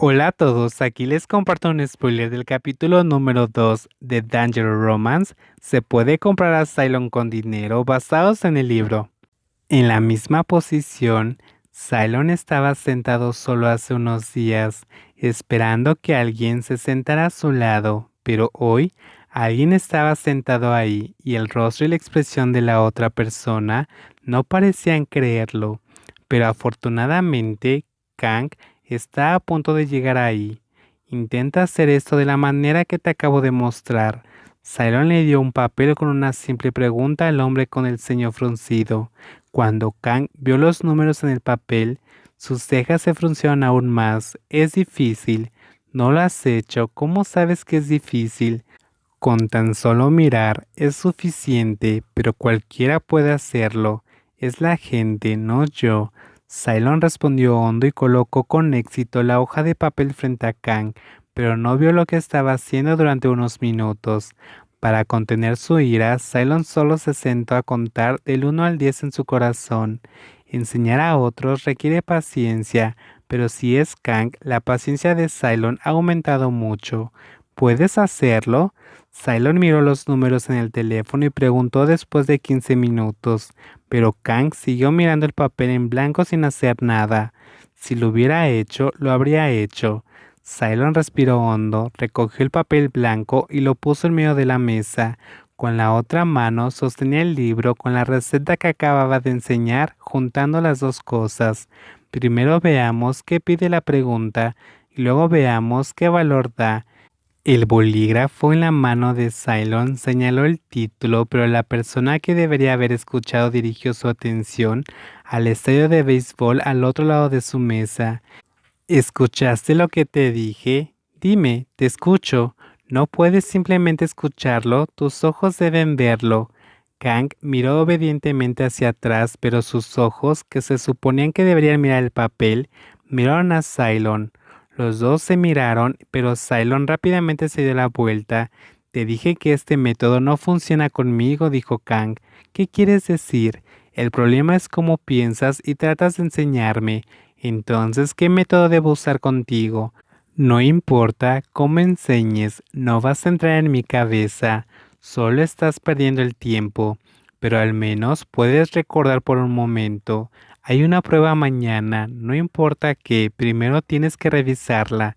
Hola a todos, aquí les comparto un spoiler del capítulo número 2 de Danger Romance. Se puede comprar a Cylon con dinero basados en el libro. En la misma posición, Cylon estaba sentado solo hace unos días, esperando que alguien se sentara a su lado, pero hoy alguien estaba sentado ahí y el rostro y la expresión de la otra persona no parecían creerlo. Pero afortunadamente, Kang Está a punto de llegar ahí. Intenta hacer esto de la manera que te acabo de mostrar. Cylon le dio un papel con una simple pregunta al hombre con el ceño fruncido. Cuando Kang vio los números en el papel, sus cejas se fruncieron aún más. Es difícil. No lo has hecho. ¿Cómo sabes que es difícil? Con tan solo mirar es suficiente, pero cualquiera puede hacerlo. Es la gente, no yo. Cylon respondió hondo y colocó con éxito la hoja de papel frente a Kang, pero no vio lo que estaba haciendo durante unos minutos. Para contener su ira, Cylon solo se sentó a contar del 1 al 10 en su corazón. Enseñar a otros requiere paciencia, pero si es Kang, la paciencia de Cylon ha aumentado mucho. ¿Puedes hacerlo? Cylon miró los números en el teléfono y preguntó después de 15 minutos, pero Kang siguió mirando el papel en blanco sin hacer nada. Si lo hubiera hecho, lo habría hecho. Cylon respiró hondo, recogió el papel blanco y lo puso en medio de la mesa. Con la otra mano sostenía el libro con la receta que acababa de enseñar, juntando las dos cosas. Primero veamos qué pide la pregunta y luego veamos qué valor da. El bolígrafo en la mano de Cylon señaló el título, pero la persona que debería haber escuchado dirigió su atención al estadio de béisbol al otro lado de su mesa. ¿Escuchaste lo que te dije? Dime, te escucho. No puedes simplemente escucharlo, tus ojos deben verlo. Kang miró obedientemente hacia atrás, pero sus ojos, que se suponían que deberían mirar el papel, miraron a Cylon. Los dos se miraron, pero Cylon rápidamente se dio la vuelta. Te dije que este método no funciona conmigo, dijo Kang. ¿Qué quieres decir? El problema es cómo piensas y tratas de enseñarme. Entonces, ¿qué método debo usar contigo? No importa cómo enseñes, no vas a entrar en mi cabeza. Solo estás perdiendo el tiempo. Pero al menos puedes recordar por un momento. Hay una prueba mañana, no importa qué, primero tienes que revisarla.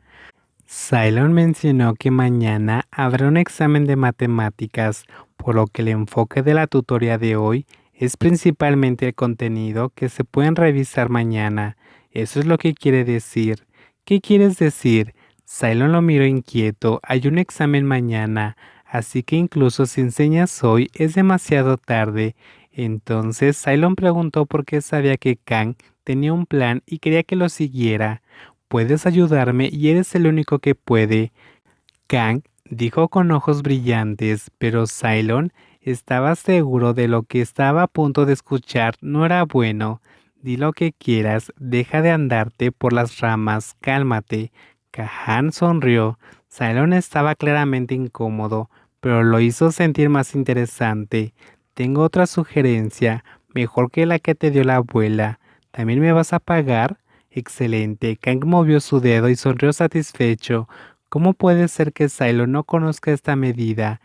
Cylon mencionó que mañana habrá un examen de matemáticas, por lo que el enfoque de la tutoría de hoy es principalmente el contenido que se pueden revisar mañana. Eso es lo que quiere decir. ¿Qué quieres decir? Cylon lo miró inquieto. Hay un examen mañana, así que incluso si enseñas hoy es demasiado tarde. Entonces Cylon preguntó por qué sabía que Kang tenía un plan y quería que lo siguiera. Puedes ayudarme y eres el único que puede. Kang dijo con ojos brillantes, pero Cylon estaba seguro de lo que estaba a punto de escuchar no era bueno. Di lo que quieras, deja de andarte por las ramas, cálmate. Kahan sonrió. Cylon estaba claramente incómodo, pero lo hizo sentir más interesante. Tengo otra sugerencia, mejor que la que te dio la abuela. ¿También me vas a pagar? Excelente. Kang movió su dedo y sonrió satisfecho. ¿Cómo puede ser que Silo no conozca esta medida?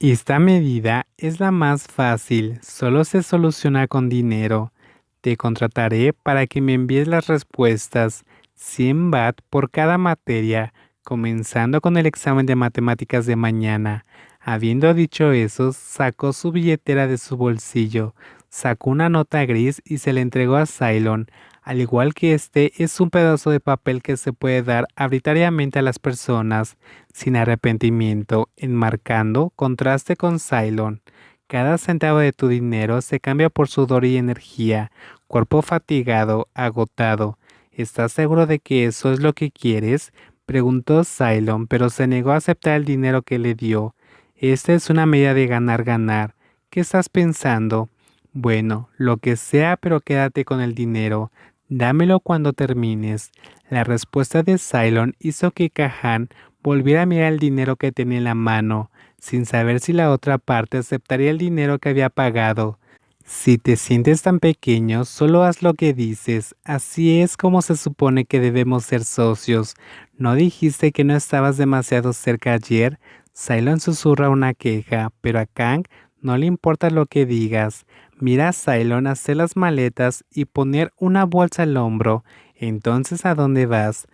Esta medida es la más fácil, solo se soluciona con dinero. Te contrataré para que me envíes las respuestas. 100 bat por cada materia, comenzando con el examen de matemáticas de mañana. Habiendo dicho eso, sacó su billetera de su bolsillo, sacó una nota gris y se la entregó a Cylon. Al igual que este, es un pedazo de papel que se puede dar arbitrariamente a las personas, sin arrepentimiento, enmarcando contraste con Cylon. Cada centavo de tu dinero se cambia por sudor y energía, cuerpo fatigado, agotado. ¿Estás seguro de que eso es lo que quieres? Preguntó Cylon, pero se negó a aceptar el dinero que le dio. Esta es una medida de ganar-ganar. ¿Qué estás pensando? Bueno, lo que sea, pero quédate con el dinero. Dámelo cuando termines. La respuesta de Cylon hizo que Kahan volviera a mirar el dinero que tenía en la mano, sin saber si la otra parte aceptaría el dinero que había pagado. Si te sientes tan pequeño, solo haz lo que dices. Así es como se supone que debemos ser socios. ¿No dijiste que no estabas demasiado cerca ayer? Cylon susurra una queja, pero a Kang no le importa lo que digas. Mira a Cylon hacer las maletas y poner una bolsa al hombro. Entonces, ¿a dónde vas?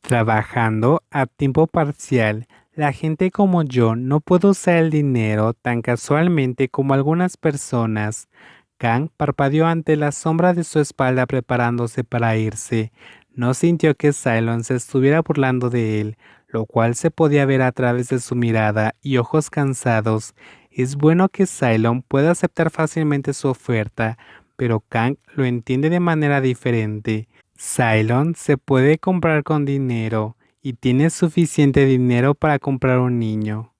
Trabajando a tiempo parcial. La gente como yo no puede usar el dinero tan casualmente como algunas personas. Kang parpadeó ante la sombra de su espalda preparándose para irse. No sintió que Cylon se estuviera burlando de él, lo cual se podía ver a través de su mirada y ojos cansados. Es bueno que Cylon pueda aceptar fácilmente su oferta, pero Kang lo entiende de manera diferente. Cylon se puede comprar con dinero y tiene suficiente dinero para comprar un niño.